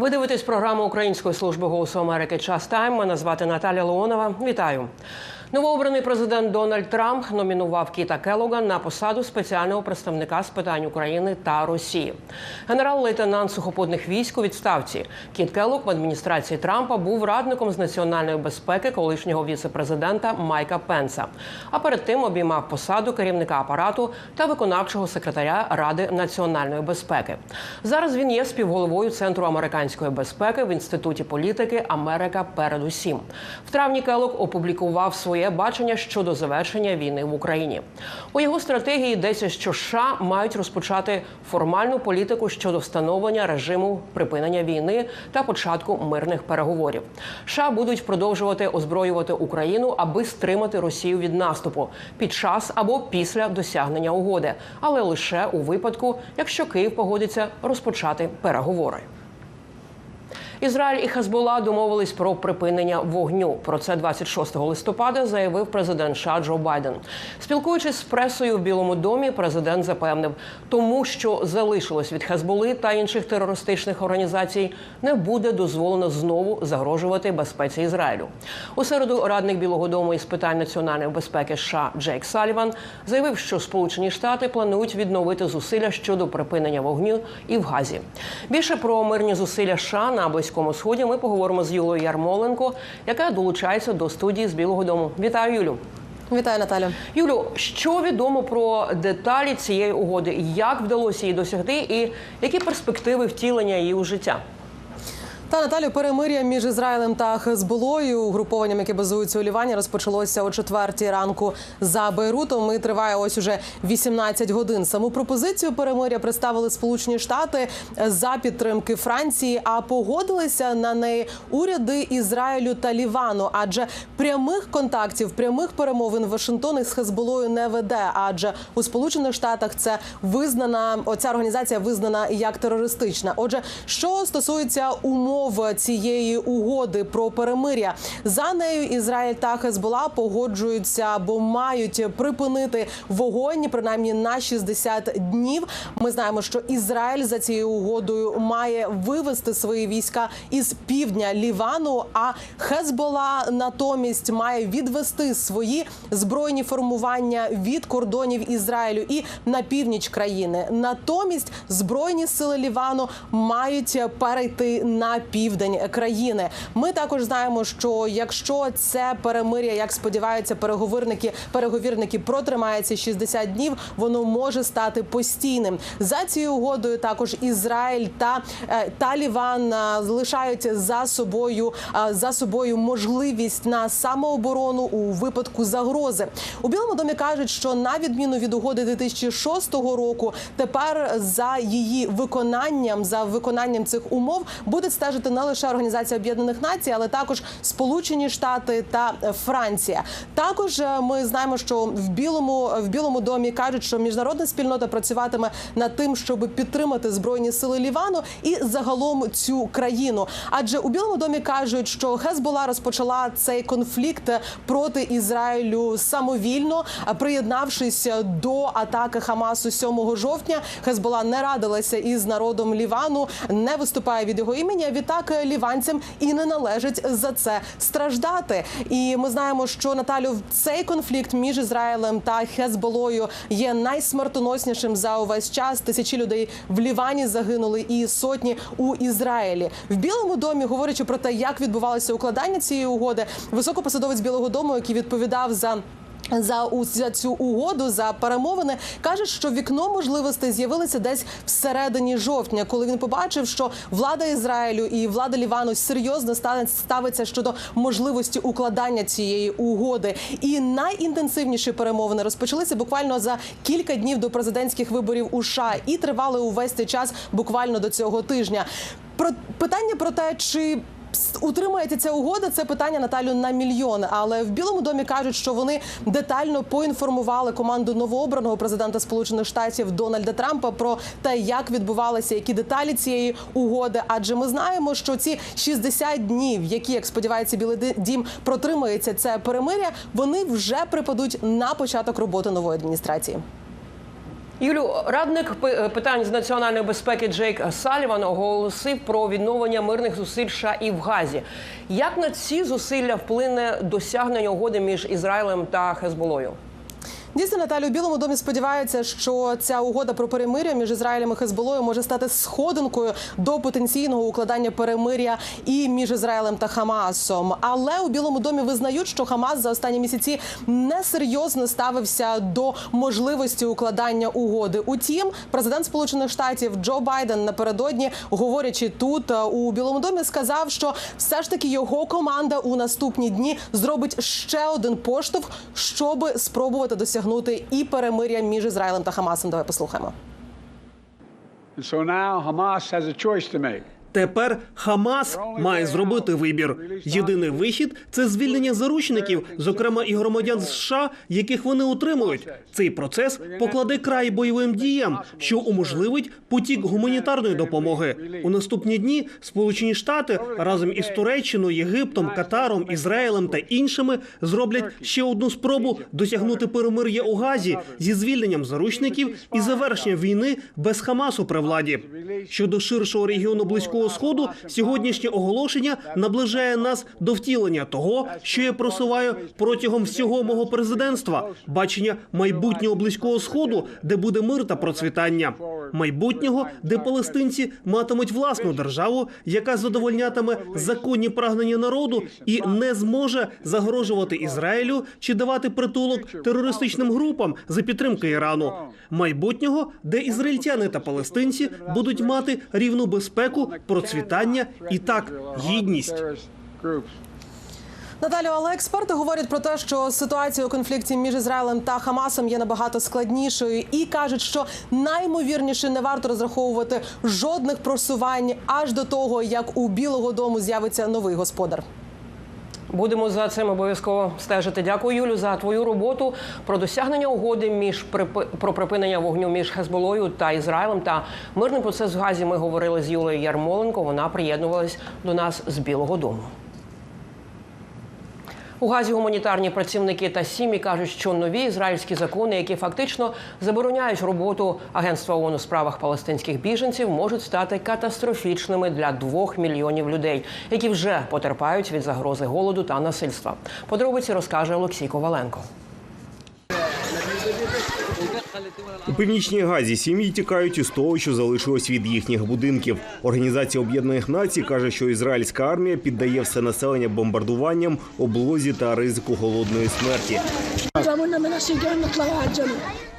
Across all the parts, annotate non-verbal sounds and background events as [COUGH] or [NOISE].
Ви дивитесь програму Української служби голосу Америки Час Тайм. Мене звати Наталя Леонова. Вітаю. Новообраний президент Дональд Трамп номінував Кіта Келога на посаду спеціального представника з питань України та Росії. Генерал-лейтенант сухопутних військ у відставці Кіт Келог в адміністрації Трампа був радником з національної безпеки колишнього віце-президента Майка Пенса. А перед тим обіймав посаду керівника апарату та виконавчого секретаря Ради національної безпеки. Зараз він є співголовою центру американської безпеки в інституті політики Америка передусім. В травні Келог опублікував своє бачення щодо завершення війни в Україні. У його стратегії йдеться, що США мають розпочати формальну політику щодо встановлення режиму припинення війни та початку мирних переговорів. США будуть продовжувати озброювати Україну, аби стримати Росію від наступу під час або після досягнення угоди, але лише у випадку, якщо Київ погодиться розпочати переговори. Ізраїль і Хезбола домовились про припинення вогню. Про це 26 листопада заявив президент США Джо Байден. Спілкуючись з пресою в Білому домі, президент запевнив, тому що залишилось від Хезболи та інших терористичних організацій, не буде дозволено знову загрожувати безпеці Ізраїлю. У середу радник Білого Дому із питань національної безпеки США Джейк Саліван заявив, що Сполучені Штати планують відновити зусилля щодо припинення вогню і в Газі. Більше про мирні зусилля США на близькому сході ми поговоримо з Юлою Ярмоленко, яка долучається до студії з Білого Дому. Вітаю, Юлю. Вітаю, Наталя. Юлю, що відомо про деталі цієї угоди? Як вдалося її досягти, і які перспективи втілення її у життя? Та Наталю, перемир'я між Ізраїлем та Хезболою, угрупованням, яке базується у Лівані, розпочалося о четвертій ранку за Бейрутом. І триває ось уже 18 годин. Саму пропозицію перемир'я представили Сполучені Штати за підтримки Франції. А погодилися на неї уряди Ізраїлю та Лівану. Адже прямих контактів, прямих перемовин Вашингтон із Хезболою не веде. Адже у Сполучених Штатах це визнана оця організація визнана як терористична. Отже, що стосується умов цієї угоди про перемир'я, за нею Ізраїль та Хезбола погоджуються або мають припинити вогонь принаймні на 60 днів. Ми знаємо, що Ізраїль за цією угодою має вивести свої війська із півдня Лівану. А Хезбола натомість має відвести свої збройні формування від кордонів Ізраїлю і на північ країни. Натомість збройні сили Лівану мають перейти на південь країни. Ми також знаємо, що якщо це перемир'я, як сподіваються, переговорники переговірники протримається 60 днів, воно може стати постійним. За цією угодою також Ізраїль та е, Таліван е, лишають за собою е, за собою можливість на самооборону у випадку загрози. У Білому домі кажуть, що на відміну від угоди 2006 року, тепер за її виконанням за виконанням цих умов буде стежити не лише Організація Об'єднаних Націй, але також Сполучені Штати та Франція. Також е, ми знаємо, що в білому в білому домі кажуть, що міжнародна спільнота працюватиме над тим, щоб підтримати збройні сили Лівану і загалом цю країну. Адже у Білому домі кажуть, що Хезбола розпочала цей конфлікт проти Ізраїлю самовільно, а приєднавшись до атаки Хамасу 7 жовтня. Хезбола не радилася із народом Лівану, не виступає від його імені. а Відтак ліванцям і не належить за це страждати. І ми знаємо, що Наталю цей конфлікт між Ізраїлем та Хезболою є найсмертоноснішим за увесь час. Тисячі людей в Лівані загинули і сотні у Ізраїлі. В Білому домі, говорячи про те, як відбувалося укладання цієї угоди, високопосадовець Білого Дому, який відповідав за за, цю угоду за перемовини каже, що вікно можливостей з'явилося десь всередині жовтня, коли він побачив, що влада Ізраїлю і влада Лівану серйозно ставиться щодо можливості укладання цієї угоди. І найінтенсивніші перемовини розпочалися буквально за кілька днів до президентських виборів у США і тривали увесь цей час буквально до цього тижня. Про питання про те, чи Утримається ця угода, це питання Наталю на мільйон. Але в Білому домі кажуть, що вони детально поінформували команду новообраного президента Сполучених Штатів Дональда Трампа про те, як відбувалися які деталі цієї угоди. Адже ми знаємо, що ці 60 днів, які як сподівається, Білий дім протримається це перемиря, вони вже припадуть на початок роботи нової адміністрації. Юлю, радник пи- питань з національної безпеки Джейк Саліван оголосив про відновлення мирних зусиль США і в Газі. Як на ці зусилля вплине досягнення угоди між Ізраїлем та Хезболою? Дійсно, Наталі, у Білому домі сподіваються, що ця угода про перемир'я між Ізраїлем і Хезболою може стати сходинкою до потенційного укладання перемир'я і між Ізраїлем та Хамасом. Але у Білому домі визнають, що Хамас за останні місяці несерйозно ставився до можливості укладання угоди. Утім, президент Сполучених Штатів Джо Байден напередодні, говорячи тут е, у Білому домі, сказав, що все ж таки його команда у наступні дні зробить ще один поштовх, щоб спробувати досягнути і перемир'я між Ізраїлем та Хамасом. Давай послухаємо. So now Hamas has a choice to make. Тепер Хамас має зробити вибір. Єдиний вихід це звільнення заручників, зокрема і громадян США, яких вони утримують. Цей процес покладе край бойовим діям, що уможливить потік гуманітарної допомоги. У наступні дні Сполучені Штати разом із Туреччиною, Єгиптом, Катаром, Ізраїлем та іншими зроблять ще одну спробу досягнути перемир'я у Газі зі звільненням заручників і завершення війни без Хамасу при владі. Щодо ширшого регіону близького сходу, сьогоднішнє оголошення наближає нас до втілення того, що я просуваю протягом всього мого президентства, бачення майбутнього близького сходу, де буде мир та процвітання, майбутнього, де палестинці матимуть власну державу, яка задовольнятиме законні прагнення народу і не зможе загрожувати Ізраїлю чи давати притулок терористичним групам за підтримки Ірану, майбутнього, де ізраїльтяни та палестинці будуть мати рівну безпеку, процвітання і так гідність. Наталю, але експерти говорять про те, що ситуація у конфлікті між Ізраїлем та Хамасом є набагато складнішою і кажуть, що наймовірніше не варто розраховувати жодних просувань аж до того, як у Білого Дому з'явиться новий господар. Будемо за цим обов'язково стежити. Дякую, Юлю, за твою роботу про досягнення угоди між про припинення вогню між Хезболою та Ізраїлем та мирний процес в Газі. Ми говорили з Юлею Ярмоленко. Вона приєднувалась до нас з Білого Дому. У Газі гуманітарні працівники та сім'ї кажуть, що нові ізраїльські закони, які фактично забороняють роботу Агентства ООН у справах палестинських біженців, можуть стати катастрофічними для двох мільйонів людей, які вже потерпають від загрози голоду та насильства. Подробиці розкаже Олексій Коваленко. У північній газі сім'ї тікають із того, що залишилось від їхніх будинків. Організація Об'єднаних Націй каже, що ізраїльська армія піддає все населення бомбардуванням, облозі та ризику голодної смерті.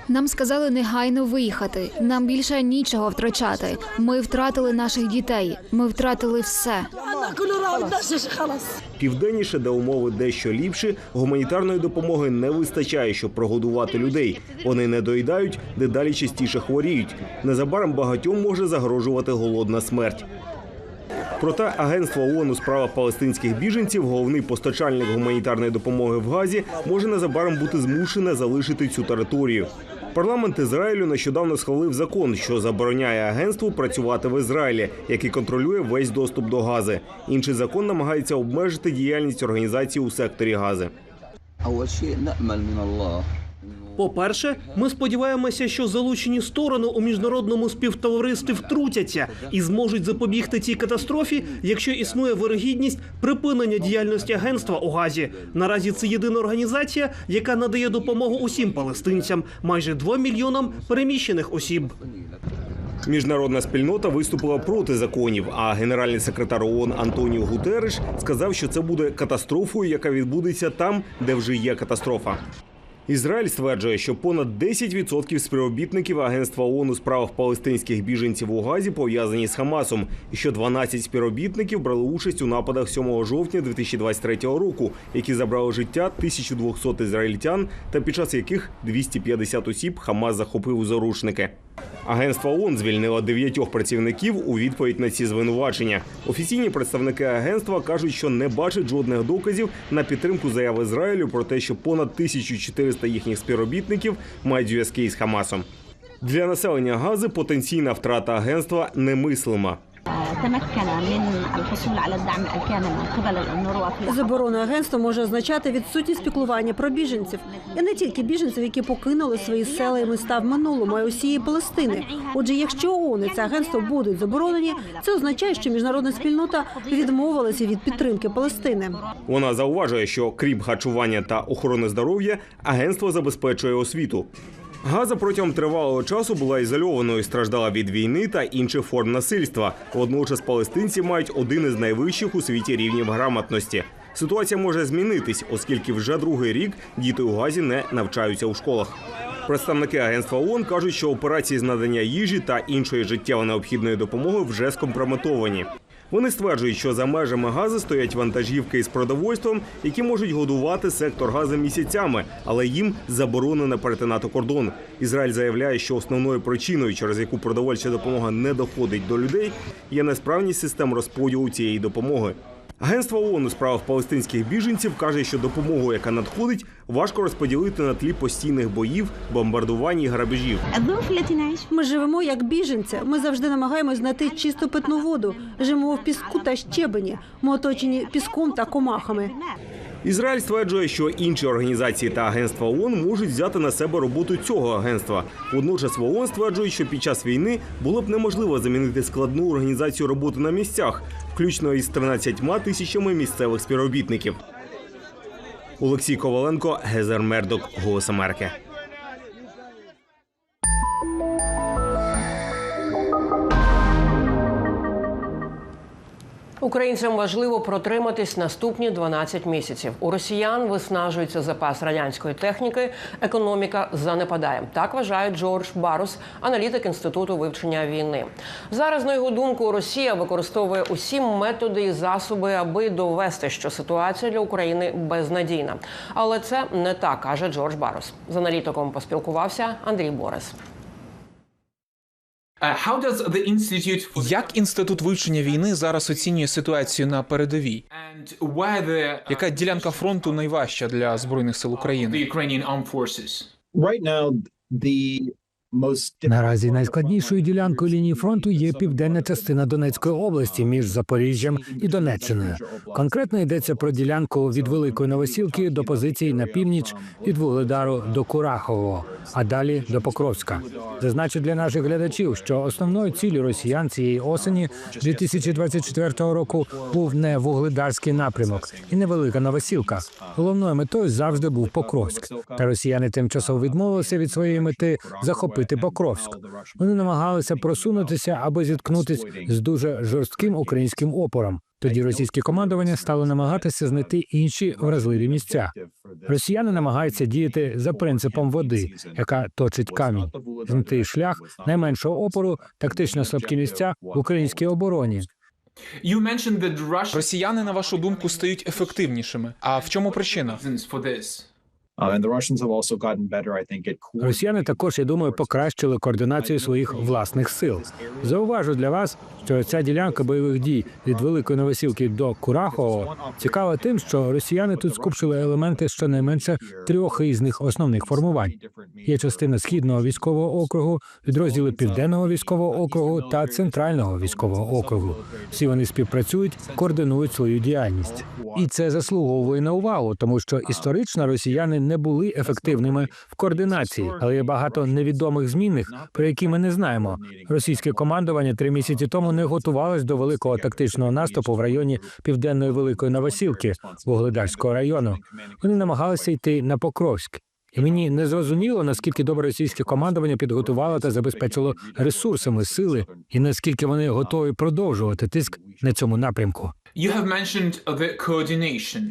Нам сказали негайно виїхати. Нам більше нічого втрачати. Ми втратили наших дітей. Ми втратили все кольорові, наші ж халас. Південніше, де умови дещо ліпші, гуманітарної допомоги не вистачає, щоб прогодувати людей. Вони не доїдають, дедалі частіше хворіють. Незабаром багатьом може загрожувати голодна смерть. Проте агентство ООН у справах палестинських біженців, головний постачальник гуманітарної допомоги в Газі, може незабаром бути змушене залишити цю територію. Парламент Ізраїлю нещодавно схвалив закон, що забороняє агентству працювати в Ізраїлі, який контролює весь доступ до Гази. Інший закон намагається обмежити діяльність організації у секторі Гази. По-перше, ми сподіваємося, що залучені сторони у міжнародному співтоваристві втрутяться і зможуть запобігти цій катастрофі, якщо існує вирогідність припинення діяльності агентства у Газі. Наразі це єдина організація, яка надає допомогу усім палестинцям, майже 2 мільйонам переміщених осіб. Міжнародна спільнота виступила проти законів. А генеральний секретар ООН Антоніо Гутереш сказав, що це буде катастрофою, яка відбудеться там, де вже є катастрофа. Ізраїль стверджує, що понад 10% співробітників агентства ООН у справах палестинських біженців у Газі пов'язані з Хамасом, і що 12 співробітників брали участь у нападах 7 жовтня 2023 року, які забрали життя 1200 ізраїльтян, та під час яких 250 осіб Хамас захопив у заручники. Агентство ООН звільнило дев'ятьох працівників у відповідь на ці звинувачення. Офіційні представники агентства кажуть, що не бачать жодних доказів на підтримку заяв Ізраїлю про те, що понад 1400 їхніх співробітників мають зв'язки із Хамасом. Для населення Гази потенційна втрата агентства немислима. Заборона агентства може означати відсутність піклування про біженців і не тільки біженців, які покинули свої села і міста в минулому, а й усієї Палестини. Отже, якщо ООН і це агентство будуть заборонені, це означає, що міжнародна спільнота відмовилася від підтримки Палестини. Вона зауважує, що крім харчування та охорони здоров'я, агентство забезпечує освіту. Газа протягом тривалого часу була ізольованою, страждала від війни та інших форм насильства. Водночас палестинці мають один із найвищих у світі рівнів грамотності. Ситуація може змінитись, оскільки вже другий рік діти у Газі не навчаються у школах. Представники агентства ООН кажуть, що операції з надання їжі та іншої життєво необхідної допомоги вже скомпрометовані. Вони стверджують, що за межами Гази стоять вантажівки із продовольством, які можуть годувати сектор Гази місяцями, але їм заборонено перетинати кордон. Ізраїль заявляє, що основною причиною, через яку продовольча допомога не доходить до людей, є несправність систем розподілу цієї допомоги. Агентство ООН у справах палестинських біженців каже, що допомогу, яка надходить, важко розподілити на тлі постійних боїв, бомбардувань і грабежів. Ми живемо як біженці. Ми завжди намагаємось знайти чисту питну воду. Живемо в піску та щебені. Ми оточені піском та комахами. Ізраїль стверджує, що інші організації та агентства ООН можуть взяти на себе роботу цього агентства. Водночас в ООН стверджують, що під час війни було б неможливо замінити складну організацію роботи на місцях, включно із 13 тисячами місцевих співробітників. Олексій Коваленко, Гезер Мердок, Голос Америки. Українцям важливо протриматись наступні 12 місяців. У росіян виснажується запас радянської техніки, економіка занепадає. Так вважає Джордж Барус, аналітик інституту вивчення війни. Зараз, на його думку, Росія використовує усі методи і засоби, аби довести, що ситуація для України безнадійна. Але це не так, каже Джордж Барус. З аналітиком поспілкувався Андрій Борис. Як інститут вивчення війни зараз оцінює ситуацію на передовій? Яка ділянка фронту найважча для збройних сил України? Наразі найскладнішою ділянкою лінії фронту є південна частина Донецької області між Запоріжжям і Донеччиною. Конкретно йдеться про ділянку від Великої Новосілки до позицій на північ від Вугледару до Курахового, а далі до Покровська. Зазначу для наших глядачів, що основною ціллю росіян цієї осені 2024 року був не вугледарський напрямок і не Велика Новосілка. Головною метою завжди був Покровськ. Та росіяни тимчасово відмовилися від своєї мети захопити Покровськ. Вони намагалися просунутися аби зіткнутись з дуже жорстким українським опором. Тоді російське командування стало намагатися знайти інші вразливі місця. Росіяни намагаються діяти за принципом води, яка точить камінь, знайти шлях найменшого опору, тактично слабкі місця в українській обороні. Росіяни, на вашу думку, стають ефективнішими. А в чому причина? Росіяни також, я думаю, покращили координацію своїх власних сил. Зауважу для вас, що ця ділянка бойових дій від Великої Новосілки до Курахового цікава тим, що росіяни тут скупчили елементи щонайменше трьох різних основних формувань. Є частина східного військового округу, підрозділи південного військового округу та центрального військового округу. Всі вони співпрацюють, координують свою діяльність, і це заслуговує на увагу, тому що історично росіяни не були ефективними в координації, але є багато невідомих змінних, про які ми не знаємо. Російське командування три місяці тому не готувалось до великого тактичного наступу в районі південної великої Новосілки Вугледарського району. Вони намагалися йти на Покровськ. І мені не зрозуміло, наскільки добре російське командування підготувало та забезпечило ресурсами сили, і наскільки вони готові продовжувати тиск на цьому напрямку.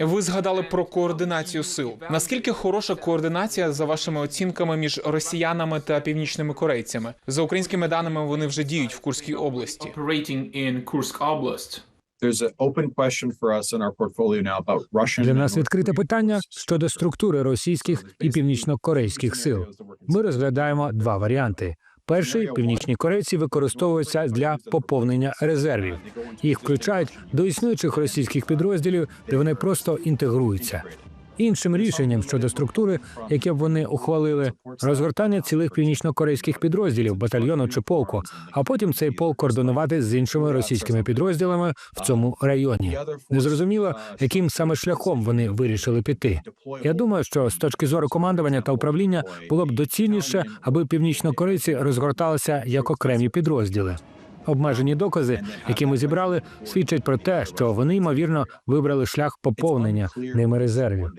Ви згадали про координацію сил. Наскільки хороша координація за вашими оцінками між росіянами та північними корейцями? За українськими даними, вони вже діють в Курській області. Для нас відкрите питання щодо структури російських і північнокорейських сил. Ми розглядаємо два варіанти. Перший північні корейці використовуються для поповнення резервів. Їх включають до існуючих російських підрозділів, де вони просто інтегруються. Іншим рішенням щодо структури, яке б вони ухвалили, розгортання цілих північно-корейських підрозділів, батальйону чи полку, а потім цей полк координувати з іншими російськими підрозділами в цьому районі. Незрозуміло, яким саме шляхом вони вирішили піти. Я думаю, що з точки зору командування та управління було б доцільніше, аби північнокорейці розгорталися як окремі підрозділи. Обмежені докази, які ми зібрали, свідчать про те, що вони ймовірно вибрали шлях поповнення ними резервів.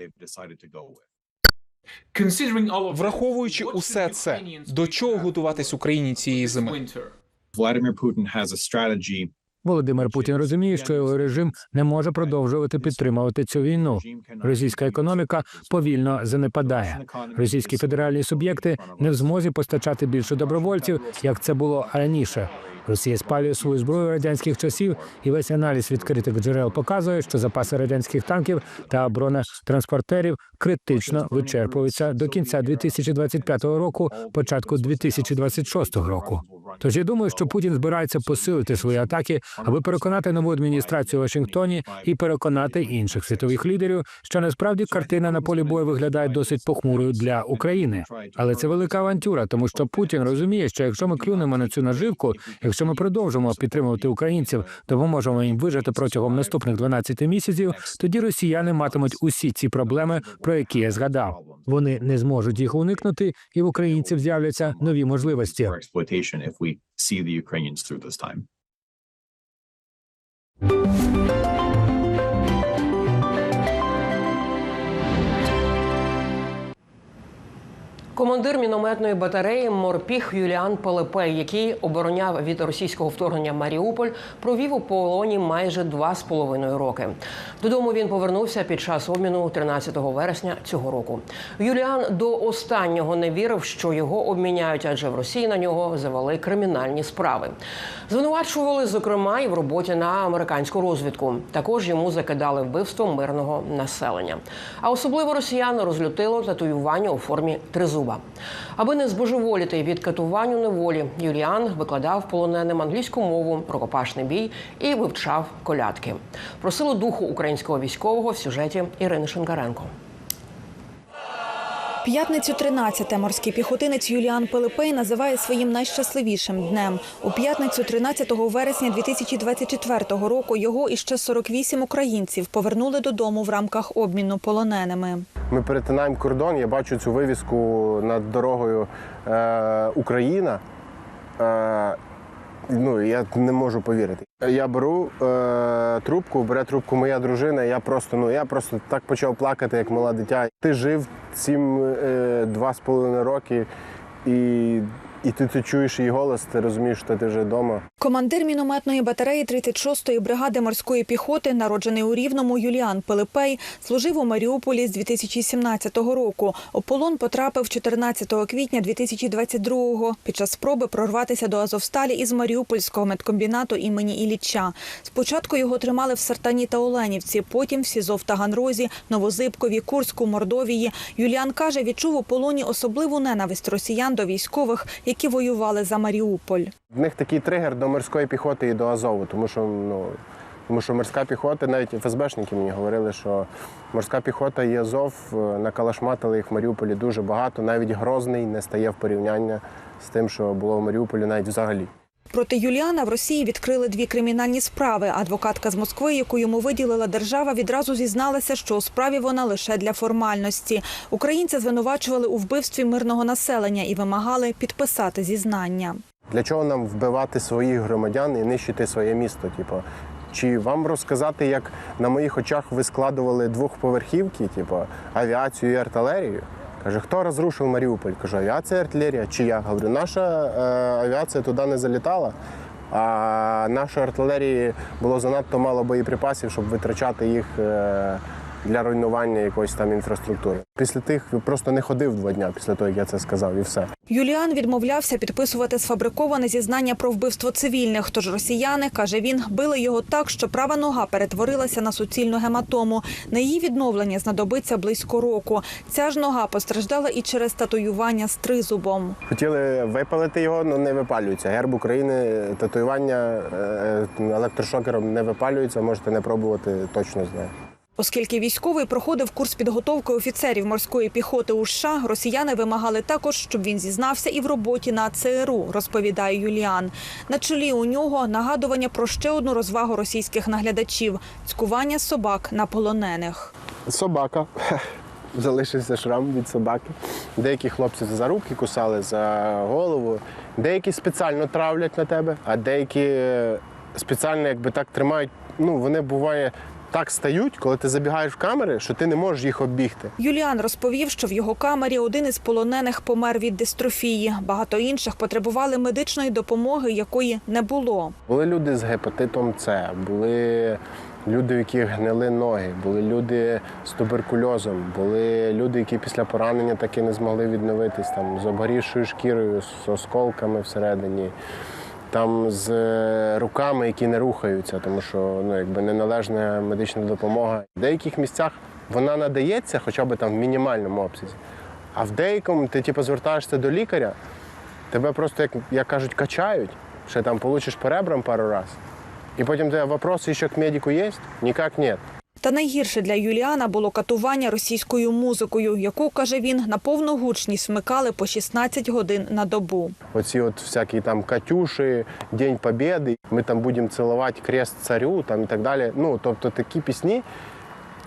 Враховуючи усе це, до чого готуватись Україні цієї зими? Владимир Путін has a strategy Володимир Путін розуміє, що його режим не може продовжувати підтримувати цю війну. Російська економіка повільно занепадає. Російські федеральні суб'єкти не в змозі постачати більше добровольців, як це було раніше. Росія спалює свою зброю радянських часів, і весь аналіз відкритих джерел показує, що запаси радянських танків та бронетранспортерів критично вичерпуються до кінця 2025 року, початку 2026 року. Тож я думаю, що Путін збирається посилити свої атаки, аби переконати нову адміністрацію у Вашингтоні і переконати інших світових лідерів, що насправді картина на полі бою виглядає досить похмурою для України. Але це велика авантюра, тому що Путін розуміє, що якщо ми клюнемо на цю наживку, якщо ми продовжимо підтримувати українців, допоможемо їм вижити протягом наступних 12 місяців, тоді росіяни матимуть усі ці проблеми, про які я згадав. Вони не зможуть їх уникнути, і в українців з'являться нові можливості. We see the Ukrainians through this time. Командир мінометної батареї Морпіх Юліан Пелепей, який обороняв від російського вторгнення Маріуполь, провів у полоні майже два з половиною роки. Додому він повернувся під час обміну 13 вересня цього року. Юліан до останнього не вірив, що його обміняють, адже в Росії на нього завели кримінальні справи. Звинувачували, зокрема, і в роботі на американську розвідку. Також йому закидали вбивство мирного населення. А особливо росіян розлютило татуювання у формі тризуба. Аби не збожеволіти від катувань у неволі, Юліан викладав полоненим англійську мову, рукопашний бій і вивчав колядки. Просило духу українського військового в сюжеті Ірини Шинкаренко. П'ятницю 13 морський піхотинець Юліан Пилипей називає своїм найщасливішим днем. У п'ятницю 13 вересня 2024 року його і ще 48 українців повернули додому в рамках обміну полоненими. Ми перетинаємо кордон, я бачу цю вивіску над дорогою е, Україна. Е, ну, я не можу повірити. Я беру е, трубку, бере трубку моя дружина. Я просто, ну я просто так почав плакати, як мала дитя. Ти жив цим е, два з половиною роки, і, і ти це чуєш її голос, ти розумієш, що ти вже вдома. Командир мінометної батареї 36-ї бригади морської піхоти, народжений у Рівному Юліан Пилипей, служив у Маріуполі з 2017 року. У полон потрапив 14 квітня 2022-го під час спроби прорватися до Азовсталі із Маріупольського медкомбінату імені Ілліча. Спочатку його тримали в Сартані та Оленівці, потім в СІЗО в Таганрозі, Новозибкові, Курську, Мордовії. Юліан каже, відчув у полоні особливу ненависть росіян до військових, які воювали за Маріуполь. В них такий тригер до морської піхоти і до Азову, тому що ну. Тому що морська піхота, навіть ФСБшники мені говорили, що морська піхота і Азов е, накалашматили їх в Маріуполі дуже багато. Навіть Грозний не стає в порівняння з тим, що було в Маріуполі навіть взагалі. Проти Юліана в Росії відкрили дві кримінальні справи. Адвокатка з Москви, яку йому виділила держава, відразу зізналася, що у справі вона лише для формальності. Українці звинувачували у вбивстві мирного населення і вимагали підписати зізнання. Для чого нам вбивати своїх громадян і нищити своє місто? Типу, чи вам розказати, як на моїх очах ви складували двохповерхівки, типу, авіацію і артилерію? Каже, хто розрушив Маріуполь? Кажу, авіація, артилерія чи я? Говорю, наша е, авіація туди не залітала, а нашої артилерії було занадто мало боєприпасів, щоб витрачати їх е, для руйнування якоїсь там інфраструктури. Після тих просто не ходив два дня після того, як я це сказав, і все. Юліан відмовлявся підписувати сфабриковане зізнання про вбивство цивільних. Тож росіяни, каже він, били його так, що права нога перетворилася на суцільну гематому. На її відновлення знадобиться близько року. Ця ж нога постраждала і через татуювання з тризубом. Хотіли випалити його, але не випалюється. Герб України, татуювання е, електрошокером не випалюється, можете не пробувати, точно знаю. Оскільки військовий проходив курс підготовки офіцерів морської піхоти у США, росіяни вимагали також, щоб він зізнався і в роботі на ЦРУ, розповідає Юліан. На чолі у нього нагадування про ще одну розвагу російських наглядачів цькування собак на полонених. Собака. [LAUGHS] Залишився шрам від собаки. Деякі хлопці за руки кусали, за голову. Деякі спеціально травлять на тебе, а деякі е, спеціально якби так тримають. Ну, вони буває так стають, коли ти забігаєш в камери, що ти не можеш їх оббігти. Юліан розповів, що в його камері один із полонених помер від дистрофії. Багато інших потребували медичної допомоги, якої не було. Були люди з гепатитом С, були люди, у яких гнили ноги, були люди з туберкульозом, були люди, які після поранення таки не змогли відновитись, там з обгорівшою шкірою, з осколками всередині. Там з е, руками, які не рухаються, тому що ну, якби неналежна медична допомога. В деяких місцях вона надається хоча б там в мінімальному обсязі. А в деякому ти типу, звертаєшся до лікаря, тебе просто, як, як кажуть, качають, ще там получиш по ребрам пару раз. І потім тебе вопроси ще к медику є? Ніяк ні. Та найгірше для Юліана було катування російською музикою, яку, каже він, на повну гучність вмикали по 16 годин на добу. Оці от всякі там Катюші, День Побєди, ми там будемо цілувати крест царю там і так далі. Ну, тобто такі пісні.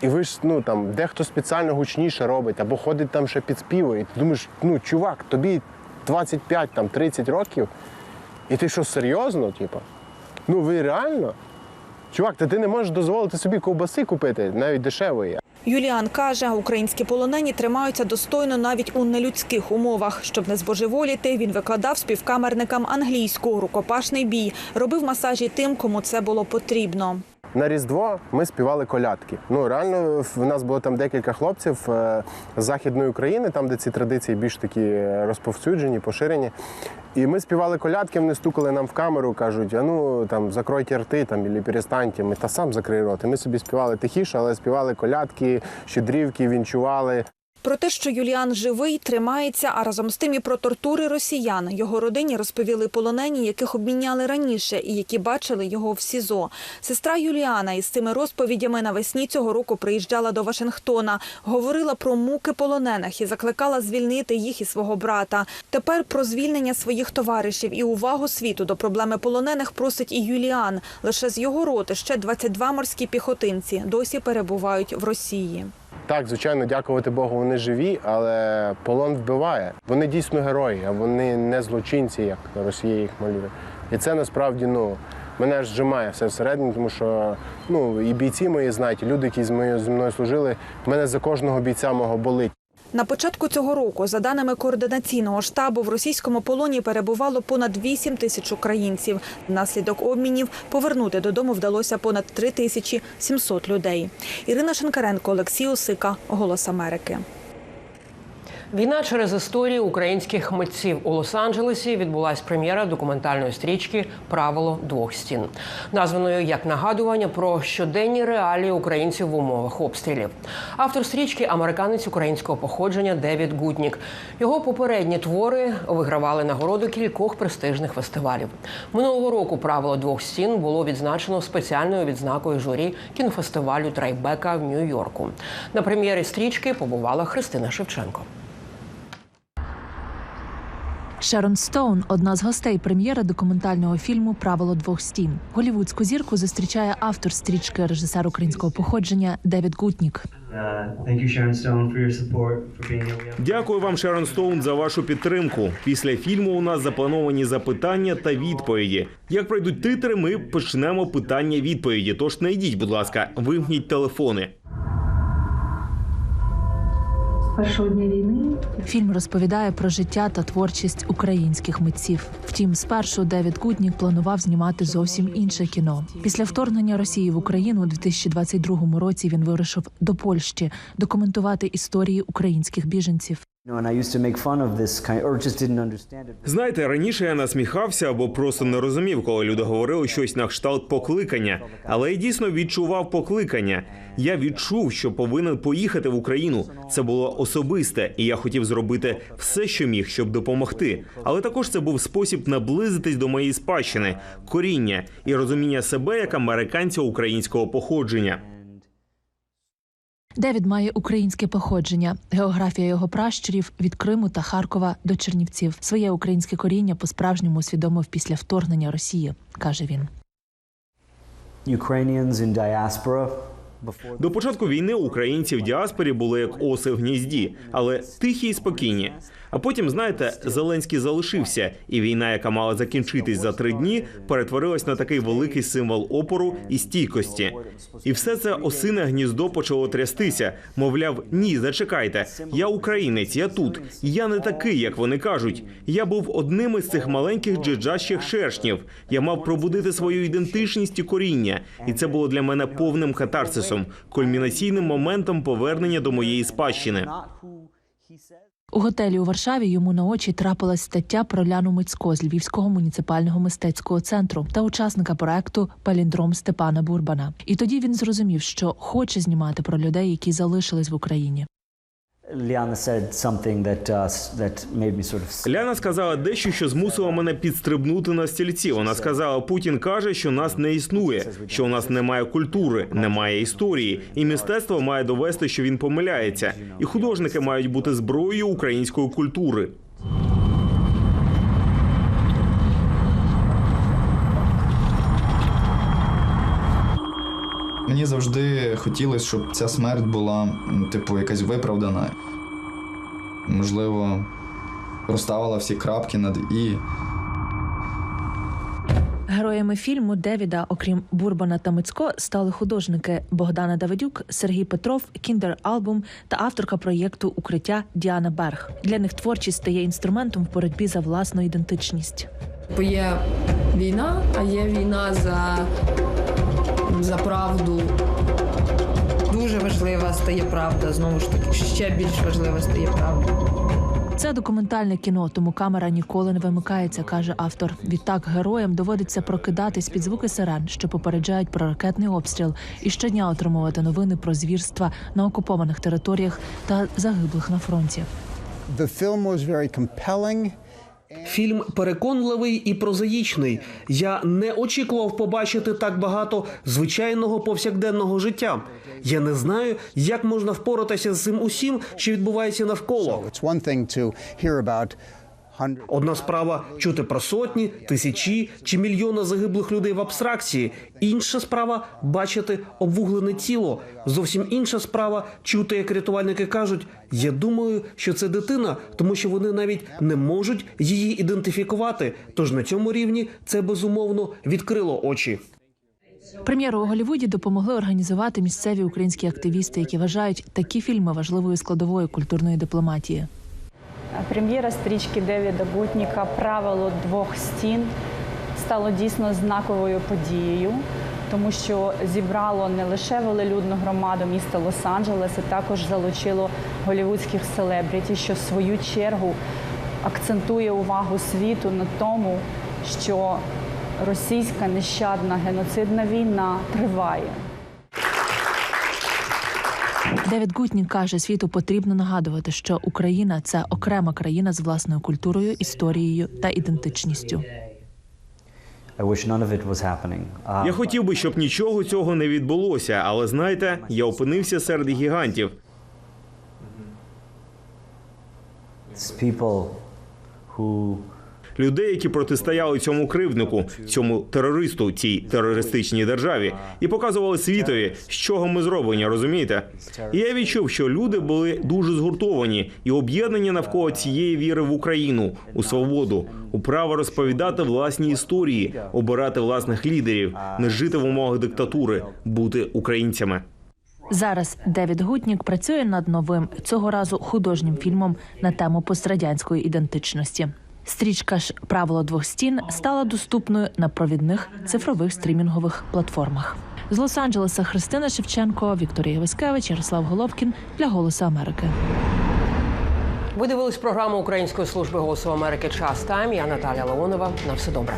І ви ж ну там дехто спеціально гучніше робить або ходить там ще підспівує. І ти думаєш, ну чувак, тобі 25 там 30 років, і ти що серйозно? Типу? Ну ви реально? Чувак, та ти не можеш дозволити собі ковбаси купити, навіть дешевої. Юліан каже, українські полонені тримаються достойно навіть у нелюдських умовах. Щоб не збожеволіти, він викладав співкамерникам англійську, рукопашний бій, робив масажі тим, кому це було потрібно. На Різдво ми співали колядки. Ну реально в нас було там декілька хлопців е, з західної України, там де ці традиції більш такі е, розповсюджені, поширені. І ми співали колядки, вони стукали нам в камеру, кажуть: а ну там закройте рти там і перестаньте. Ми та сам закрий рот. І ми собі співали тихіше, але співали колядки, щедрівки, вінчували. Про те, що Юліан живий, тримається, а разом з тим і про тортури росіян. Його родині розповіли полонені, яких обміняли раніше, і які бачили його в СІЗО. Сестра Юліана із цими розповідями навесні цього року приїжджала до Вашингтона, говорила про муки полонених і закликала звільнити їх і свого брата. Тепер про звільнення своїх товаришів і увагу світу до проблеми полонених просить і Юліан. Лише з його роти ще 22 морські піхотинці досі перебувають в Росії. Так, звичайно, дякувати Богу, вони живі, але полон вбиває. Вони дійсно герої, а вони не злочинці, як Росія їх малює. І це насправді ну, мене ж зжимає все всередині, тому що ну, і бійці мої знають, і люди, які зі мною служили, в мене за кожного бійця мого болить. На початку цього року, за даними координаційного штабу, в російському полоні перебувало понад 8 тисяч українців. Внаслідок обмінів повернути додому вдалося понад 3 тисячі 700 людей. Ірина Шенкаренко, Олексій Осика, Голос Америки. Війна через історію українських митців у Лос-Анджелесі відбулась прем'єра документальної стрічки Правило двох стін, названою як нагадування про щоденні реалії українців в умовах обстрілів. Автор стрічки американець українського походження Девід Гутнік. Його попередні твори вигравали нагороду кількох престижних фестивалів. Минулого року правило двох стін було відзначено спеціальною відзнакою журі кінофестивалю Трайбека в Нью-Йорку. На прем'єрі стрічки побувала Христина Шевченко. Шерон Стоун одна з гостей прем'єри документального фільму Правило двох стін. Голівудську зірку зустрічає автор стрічки, режисер українського походження Девід Гутнік. Дякую вам, Шерон Стоун, за вашу підтримку. Після фільму у нас заплановані запитання та відповіді. Як пройдуть титри, ми почнемо питання-відповіді. Тож не йдіть, будь ласка, вимкніть телефони. Першого дня війни фільм розповідає про життя та творчість українських митців. Втім, спершу Девід Кутнік планував знімати зовсім інше кіно. Після вторгнення Росії в Україну у 2022 році він вирушив до Польщі документувати історії українських біженців. Знаєте, раніше я насміхався або просто не розумів, коли люди говорили щось на кшталт покликання, але я дійсно відчував покликання. Я відчув, що повинен поїхати в Україну. Це було особисте, і я хотів зробити все, що міг, щоб допомогти. Але також це був спосіб наблизитись до моєї спадщини, коріння і розуміння себе як американця українського походження. Девід має українське походження. Географія його пращурів від Криму та Харкова до Чернівців. Своє українське коріння по-справжньому усвідомив після вторгнення Росії, каже він. Ukrainians in diaspora До початку війни українці в діаспорі були як оси в гнізді, але тихі і спокійні. А потім, знаєте, Зеленський залишився, і війна, яка мала закінчитись за три дні, перетворилась на такий великий символ опору і стійкості. І все це осине гніздо почало трястися. Мовляв, ні, зачекайте, я українець, я тут. Я не такий, як вони кажуть. Я був одним із цих маленьких джиджащих шершнів. Я мав пробудити свою ідентичність і коріння, і це було для мене повним катарсисом, кульмінаційним моментом повернення до моєї спадщини. У готелі у Варшаві йому на очі трапилась стаття про Ляну Мицько з Львівського муніципального мистецького центру та учасника проекту Паліндром Степана Бурбана. І тоді він зрозумів, що хоче знімати про людей, які залишились в Україні. Ляна сказала дещо, що змусило мене підстрибнути на стільці. Вона сказала: Путін каже, що нас не існує, що у нас немає культури, немає історії, і мистецтво має довести, що він помиляється. І художники мають бути зброєю української культури. Мені завжди хотілося, щоб ця смерть була, типу, якась виправдана. Можливо, розставила всі крапки над і. Героями фільму Девіда, окрім Бурбана та Мицько, стали художники Богдана Давидюк, Сергій Петров, Кіндер Албум та авторка проєкту Укриття Діана Берг. Для них творчість стає інструментом в боротьбі за власну ідентичність. Бо є війна, а є війна за, за правду. Дуже важлива стає правда. Знову ж таки, ще більш важлива стає правда. Це документальне кіно, тому камера ніколи не вимикається, каже автор. Відтак героям доводиться прокидатись під звуки сирен, що попереджають про ракетний обстріл, і щодня отримувати новини про звірства на окупованих територіях та загиблих на фронті. The film was very compelling. Фільм переконливий і прозаїчний. Я не очікував побачити так багато звичайного повсякденного життя. Я не знаю, як можна впоратися з цим усім, що відбувається навколо. Одна справа чути про сотні, тисячі чи мільйони загиблих людей в абстракції. Інша справа бачити обвуглене тіло. Зовсім інша справа чути, як рятувальники кажуть: я думаю, що це дитина, тому що вони навіть не можуть її ідентифікувати. Тож на цьому рівні це безумовно відкрило очі. Прем'єру у Голлівуді допомогли організувати місцеві українські активісти, які вважають такі фільми важливою складовою культурної дипломатії. Прем'єра стрічки Девіда Гутніка Правило двох стін стало дійсно знаковою подією, тому що зібрало не лише велелюдну громаду міста Лос-Анджелес, а також залучило голівудських селебріті, що в свою чергу акцентує увагу світу на тому, що російська нещадна геноцидна війна триває. Девід Гутнік каже, світу потрібно нагадувати, що Україна це окрема країна з власною культурою, історією та ідентичністю. Uh, Я хотів би, щоб нічого цього не відбулося, але знаєте, я опинився серед гігантів. people who людей, які протистояли цьому кривднику, цьому терористу, цій терористичній державі, і показували світові, з чого ми зроблені, розумієте? І я відчув, що люди були дуже згуртовані і об'єднані навколо цієї віри в Україну, у свободу, у право розповідати власні історії, обирати власних лідерів, не жити в умовах диктатури, бути українцями. Зараз Девід Гутнік працює над новим цього разу художнім фільмом на тему пострадянської ідентичності. Стрічка ж правило двох стін стала доступною на провідних цифрових стрімінгових платформах. З Лос-Анджелеса Христина Шевченко, Вікторія Вискевич, Ярослав Головкін для Голосу Америки. Ви дивились програму Української служби голосу Америки Час Тайм. Я Наталя Леонова. На все добре.